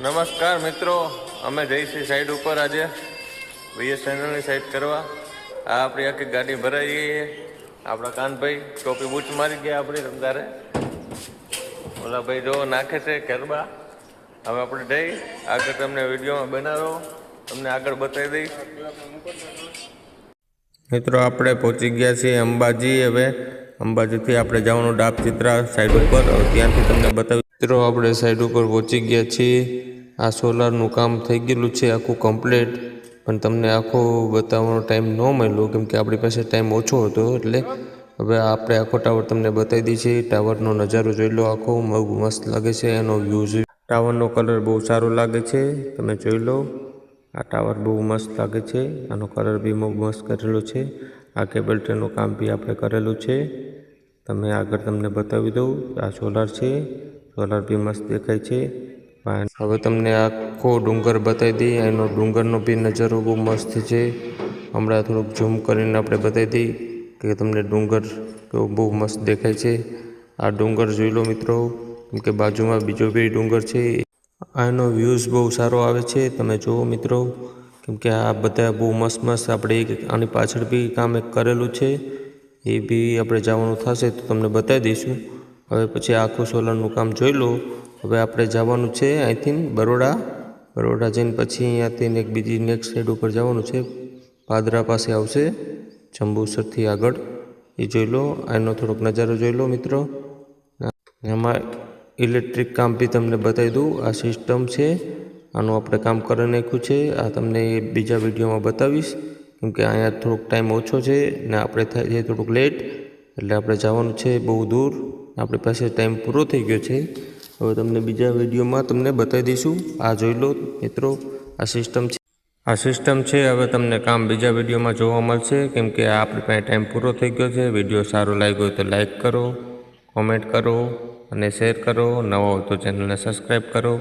નમસ્કાર મિત્રો, અમે જઈશું સાઈડ ઉપર આજે બીએસએનએલની સાઈડ કરવા. આ આપણી આખી ગાડી ભરાઈ ગઈ આપણા કાનભાઈ ટોપી બૂટ મારી ગયા આપણી રમદારે. ઓલા ભાઈ જો નાખે છે ગરબા. હવે આપણે જઈ, આગળ તમને વિડીયોમાં બનાવો. તમને આગળ બતાવી દઈશ. મિત્રો, આપણે પહોંચી ગયા છીએ અંબાજી. હવે અંબાજીથી આપણે જવાનું ડાબ ચિત્રા સાઈડ ઉપર ત્યાંથી તમને બતાવી મિત્રો, આપણે સાઈડ ઉપર પહોંચી ગયા છીએ. આ સોલારનું કામ થઈ ગયેલું છે, આખું કમ્પ્લીટ પણ તમને આખો બતાવવાનો ટાઈમ ન મળ્યો, કેમ કે આપણી પાસે ટાઈમ ઓછો હતો, એટલે હવે આપણે આખો ટાવર તમને બતાવી દઈએ છીએ. ટાવરનો નજારો જોઈ લો આખો મસ્ત લાગે છે, એનો વ્યૂઝ ટાવરનો કલર બહુ સારો લાગે છે, તમે જોઈ લો. આ ટાવર બહુ મસ્ત લાગે છે, આનો કલર બી બહુ મસ્ત કરેલો છે. આ કેબલ ટ્રેનનું કામ બી આપણે કરેલું છે. તમે આગળ તમને બતાવી દઉં, આ સોલાર છે. સોલાર બી મસ્ત દેખાય છે. હવે તમને આખો ડુંગર બતાવી દઈએ. એનો ડુંગરનો બી નજારો બહુ મસ્ત છે. હમણાં થોડુંક ઝૂમ કરીને આપણે બતાવી દઈએ કે તમને ડુંગર કેવો બહુ મસ્ત દેખાય છે. આ ડુંગર જોઈ લો મિત્રો. કેમ કે બાજુમાં બીજો બી ડુંગર છે. આનો વ્યૂઝ બહુ સારો આવે છે. તમે જુઓ મિત્રો. કેમ કે આ બધા બહુ મસ્ત મસ્ત આપણે આની પાછળ બી કામ એક કરેલું છે. એ બી આપણે જવાનું થશે તો તમને બતાવી દઈશું. હવે પછી આખું સોલરનું કામ જોઈ લો. હવે આપણે જવાનું છે અહીંથી બરોડા. બરોડા જઈને પછી અહીંયાથી એક બીજી નેક્સ્ટ સાઈડ ઉપર જવાનું છે. પાદરા પાસે આવશે, જંબુસરથી આગળ. એ જોઈ લો, આનો થોડોક નજારો જોઈ લો મિત્રો. એમાં ઇલેક્ટ્રિક કામ બી તમને બતાવી દઉં. આ સિસ્ટમ છે, આનું આપણે કામ કરી નાખ્યું છે. આ તમને બીજા વિડીયોમાં બતાવીશ. કેમકે અહીંયા થોડોક ટાઈમ ઓછો છે ને આપણે થાય છે થોડુંક લેટ એટલે આપણે જવાનું છે બહુ દૂર. આપણી પાસે ટાઈમ પૂરો થઈ ગયો છે. હવે તમને બીજા વિડીયોમાં તમને બતાવી દઈશું. આ જોઈ લો મિત્રો, આ સિસ્ટમ છે. આ સિસ્ટમ છે, હવે તમને કામ બીજા વિડીયોમાં જોવા મળશે. કેમ કે આ આપણી પાસે ટાઈમ પૂરો થઈ ગયો છે. વીડિયો સારો લાગ્યો હોય તો લાઈક કરો કોમેન્ટ કરો અને શેર કરો. નવા હોય તો ચેનલને સબસ્ક્રાઈબ કરો.